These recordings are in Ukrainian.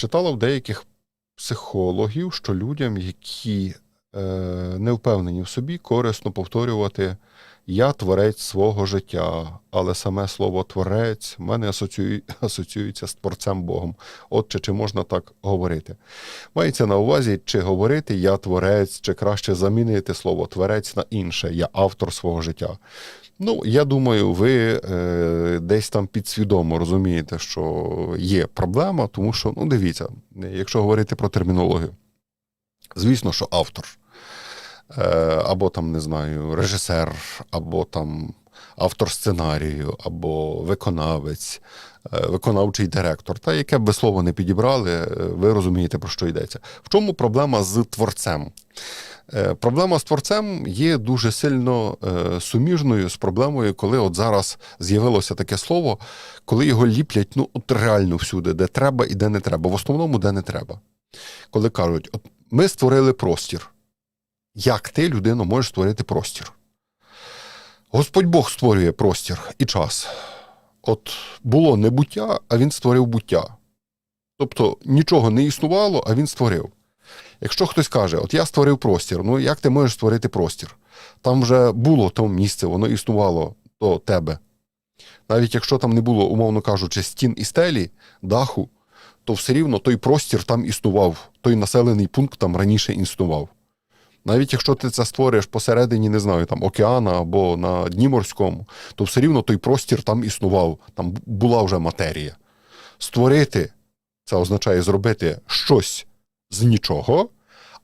читала в деяких психологів, що людям, які не впевнені в собі, корисно повторювати я творець свого життя, але саме слово творець в мене асоціює, асоціюється з творцем Богом. Отже, чи можна так говорити? Мається на увазі, чи говорити я творець, чи краще замінити слово творець на інше, я автор свого життя. Ну, я думаю, ви е, десь там підсвідомо розумієте, що є проблема, тому що, ну, дивіться, якщо говорити про термінологію, звісно, що автор, е, або там, не знаю, режисер, або там автор сценарію, або виконавець, е, виконавчий директор, та яке б ви слово не підібрали, е, ви розумієте, про що йдеться. В чому проблема з творцем? Проблема з творцем є дуже сильно суміжною з проблемою, коли от зараз з'явилося таке слово, коли його ліплять ну, от реально всюди, де треба і де не треба. В основному, де не треба. Коли кажуть, от ми створили простір. Як ти, людино, можеш створити простір? Господь Бог створює простір і час. От було небуття, а він створив буття. Тобто нічого не існувало, а він створив. Якщо хтось каже, от я створив простір, ну як ти можеш створити простір? Там вже було то місце, воно існувало до тебе. Навіть якщо там не було, умовно кажучи, стін і стелі, даху, то все рівно той простір там існував, той населений пункт там раніше існував. Навіть якщо ти це створиш посередині, не знаю, там океана або на дні морському, то все рівно той простір там існував, там була вже матерія. Створити це означає зробити щось з нічого,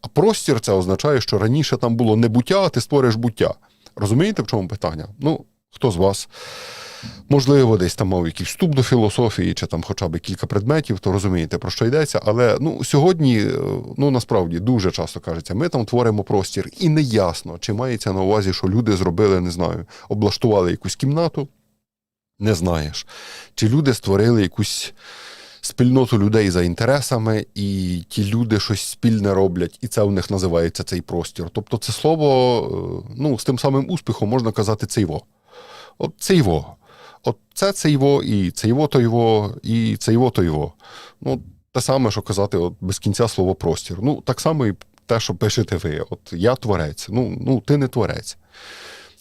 а простір це означає, що раніше там було небуття, а ти створиш буття. Розумієте, в чому питання? Ну, хто з вас, можливо, десь там мав якийсь вступ до філософії, чи там хоча б кілька предметів, то розумієте, про що йдеться. Але ну, сьогодні, е, ну насправді, дуже часто кажеться, ми там творимо простір, і не ясно, чи мається на увазі, що люди зробили, не знаю, облаштували якусь кімнату, не знаєш. Чи люди створили якусь спільноту людей за інтересами, і ті люди щось спільне роблять, і це у них називається цей простір. Тобто, це слово, е, ну, з тим самим успіхом можна казати цейво. От цейво. От це цейво, і цейво то його, і цейво то його. Ну, те саме, що казати от, без кінця слово простір. Ну, так само і те, що пишете ви. От я творець. Ну, ну ти не творець.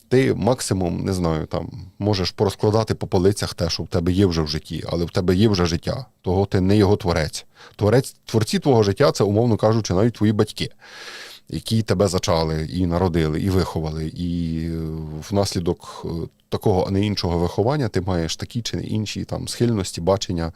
Ти максимум, не знаю, там можеш порозкладати по полицях те, що в тебе є вже в житті, але в тебе є вже життя. Того ти не його творець. Творець, творці твого життя це, умовно кажучи, навіть твої батьки, які тебе зачали і народили, і виховали. І е, внаслідок е, такого, а не іншого виховання, ти маєш такі чи не інші там схильності, бачення,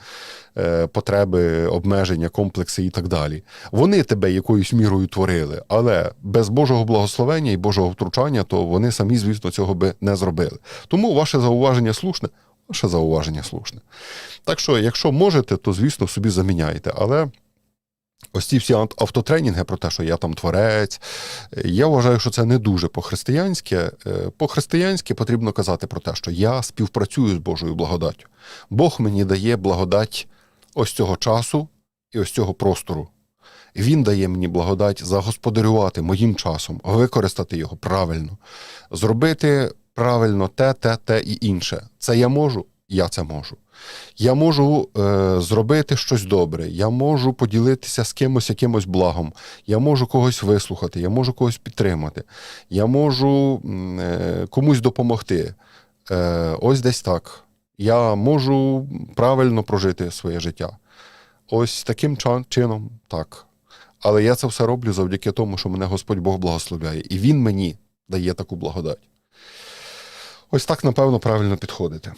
е, потреби, обмеження, комплекси і так далі. Вони тебе якоюсь мірою творили, але без Божого благословення і Божого втручання, то вони самі, звісно, цього би не зробили. Тому ваше зауваження слушне, ваше зауваження слушне. Так що, якщо можете, то звісно собі заміняйте. Але. Ось ці всі автотренінги про те, що я там творець, я вважаю, що це не дуже по-християнськи. Е, По-християнськи потрібно казати про те, що я співпрацюю з Божою благодаттю. Бог мені дає благодать ось цього часу і ось цього простору. Він дає мені благодать загосподарювати моїм часом, використати його правильно, зробити правильно те, те, те і інше. Це я можу, я це можу. Я можу е, зробити щось добре, я можу поділитися з кимось якимось благом, я можу когось вислухати, я можу когось підтримати, я можу е, комусь допомогти. Е, ось десь так. Я можу правильно прожити своє життя. Ось таким чином, так. Але я це все роблю завдяки тому, що мене Господь Бог благословляє, і Він мені дає таку благодать. Ось так, напевно, правильно підходити.